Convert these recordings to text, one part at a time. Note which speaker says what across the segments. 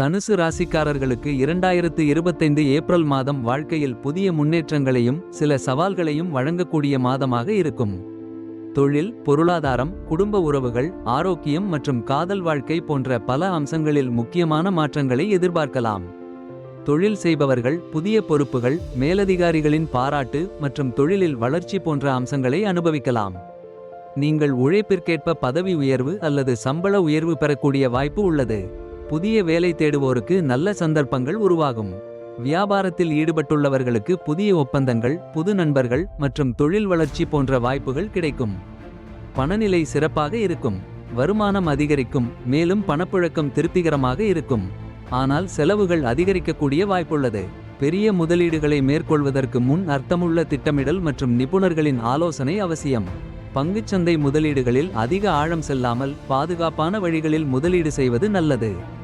Speaker 1: தனுசு ராசிக்காரர்களுக்கு இரண்டாயிரத்து இருபத்தைந்து ஏப்ரல் மாதம் வாழ்க்கையில் புதிய முன்னேற்றங்களையும் சில சவால்களையும் வழங்கக்கூடிய மாதமாக இருக்கும். தொழில் பொருளாதாரம் குடும்ப உறவுகள் ஆரோக்கியம் மற்றும் காதல் வாழ்க்கை போன்ற பல அம்சங்களில் முக்கியமான மாற்றங்களை எதிர்பார்க்கலாம். தொழில் செய்பவர்கள் புதிய பொறுப்புகள் மேலதிகாரிகளின் பாராட்டு மற்றும் தொழிலில் வளர்ச்சி போன்ற அம்சங்களை அனுபவிக்கலாம். நீங்கள் உழைப்பிற்கேற்ப பதவி உயர்வு அல்லது சம்பள உயர்வு பெறக்கூடிய வாய்ப்பு உள்ளது. புதிய வேலை தேடுவோருக்கு நல்ல சந்தர்ப்பங்கள் உருவாகும். வியாபாரத்தில் ஈடுபட்டுள்ளவர்களுக்கு புதிய ஒப்பந்தங்கள் புது நண்பர்கள் மற்றும் தொழில் வளர்ச்சி போன்ற வாய்ப்புகள் கிடைக்கும். பணநிலை சிறப்பாக இருக்கும். வருமானம் அதிகரிக்கும் மேலும் பணப்புழக்கம் திருப்திகரமாக இருக்கும். ஆனால் செலவுகள் அதிகரிக்கக்கூடிய வாய்ப்புள்ளது. பெரிய முதலீடுகளை மேற்கொள்வதற்கு முன் அர்த்தமுள்ள திட்டமிடல் மற்றும் நிபுணர்களின் ஆலோசனை அவசியம். பங்குச்சந்தை முதலீடுகளில் அதிக ஆழம் செல்லாமல் பாதுகாப்பான வழிகளில் முதலீடு செய்வது நல்லது.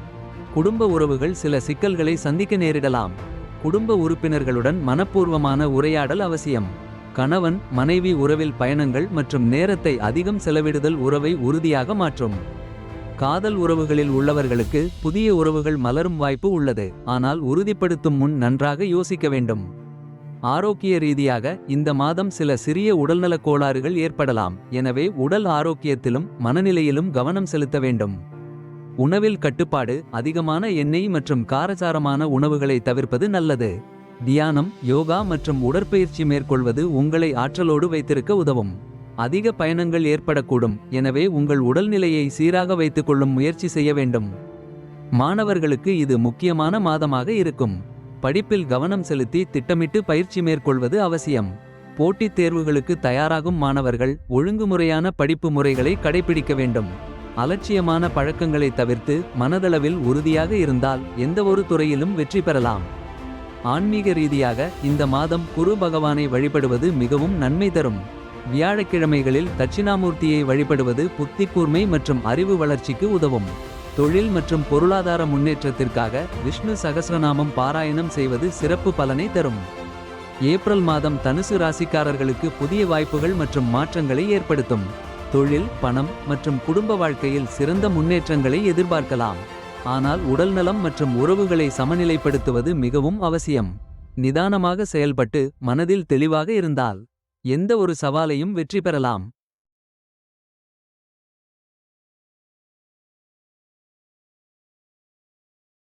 Speaker 1: குடும்ப உறவுகள் சில சிக்கல்களை சந்திக்க நேரிடலாம். குடும்ப உறுப்பினர்களுடன் மனப்பூர்வமான உரையாடல் அவசியம். கணவன் மனைவி உறவில் பயணங்கள் மற்றும் நேரத்தை அதிகம் செலவிடுதல் உறவை உறுதியாக மாற்றும். காதல் உறவுகளில் உள்ளவர்களுக்கு புதிய உறவுகள் மலரும் வாய்ப்பு உள்ளது. ஆனால் உறுதிப்படுத்தும் முன் நன்றாக யோசிக்க வேண்டும். ஆரோக்கிய ரீதியாக இந்த மாதம் சில சிறிய உடல்நலக் கோளாறுகள் ஏற்படலாம். எனவே உடல் ஆரோக்கியத்திலும் மனநிலையிலும் கவனம் செலுத்த வேண்டும். உணவில் கட்டுப்பாடு அதிகமான எண்ணெய் மற்றும் காரசாரமான உணவுகளை தவிர்ப்பது நல்லது. தியானம் யோகா மற்றும் உடற்பயிற்சி மேற்கொள்வது உங்களை ஆற்றலோடு வைத்திருக்க உதவும். அதிக பயணங்கள் ஏற்படக்கூடும் எனவே உங்கள் உடல்நிலையை சீராக வைத்துக் கொள்ளும் முயற்சி செய்ய வேண்டும். மாணவர்களுக்கு இது முக்கியமான மாதமாக இருக்கும். படிப்பில் கவனம் செலுத்தி திட்டமிட்டு பயிற்சி மேற்கொள்வது அவசியம். போட்டித் தேர்வுகளுக்கு தயாராகும் மாணவர்கள் ஒழுங்குமுறையான படிப்பு முறைகளை கடைபிடிக்க வேண்டும். அலட்சியமான பழக்கங்களை தவிர்த்து மனதளவில் உறுதியாக இருந்தால் எந்தவொரு துறையிலும் வெற்றி பெறலாம். ஆன்மீக ரீதியாக இந்த மாதம் குரு பகவானை வழிபடுவது மிகவும் நன்மை தரும். வியாழக்கிழமைகளில் தட்சிணாமூர்த்தியை வழிபடுவது புத்தி கூர்மை மற்றும் அறிவு வளர்ச்சிக்கு உதவும். தொழில் மற்றும் பொருளாதார முன்னேற்றத்திற்காக விஷ்ணு சகஸ்ரநாமம் பாராயணம் செய்வது சிறப்பு பலனை தரும். ஏப்ரல் மாதம் தனுசு ராசிக்காரர்களுக்கு புதிய வாய்ப்புகள் மற்றும் மாற்றங்களை ஏற்படுத்தும். தொழில் பணம் மற்றும் குடும்ப வாழ்க்கையில் சிறந்த முன்னேற்றங்களை எதிர்பார்க்கலாம். ஆனால் உடல்நலம் மற்றும் உறவுகளை சமநிலைப்படுத்துவது மிகவும் அவசியம். நிதானமாக செயல்பட்டு மனதில் தெளிவாக இருந்தால் எந்த ஒரு சவாலையும் வெற்றி பெறலாம்.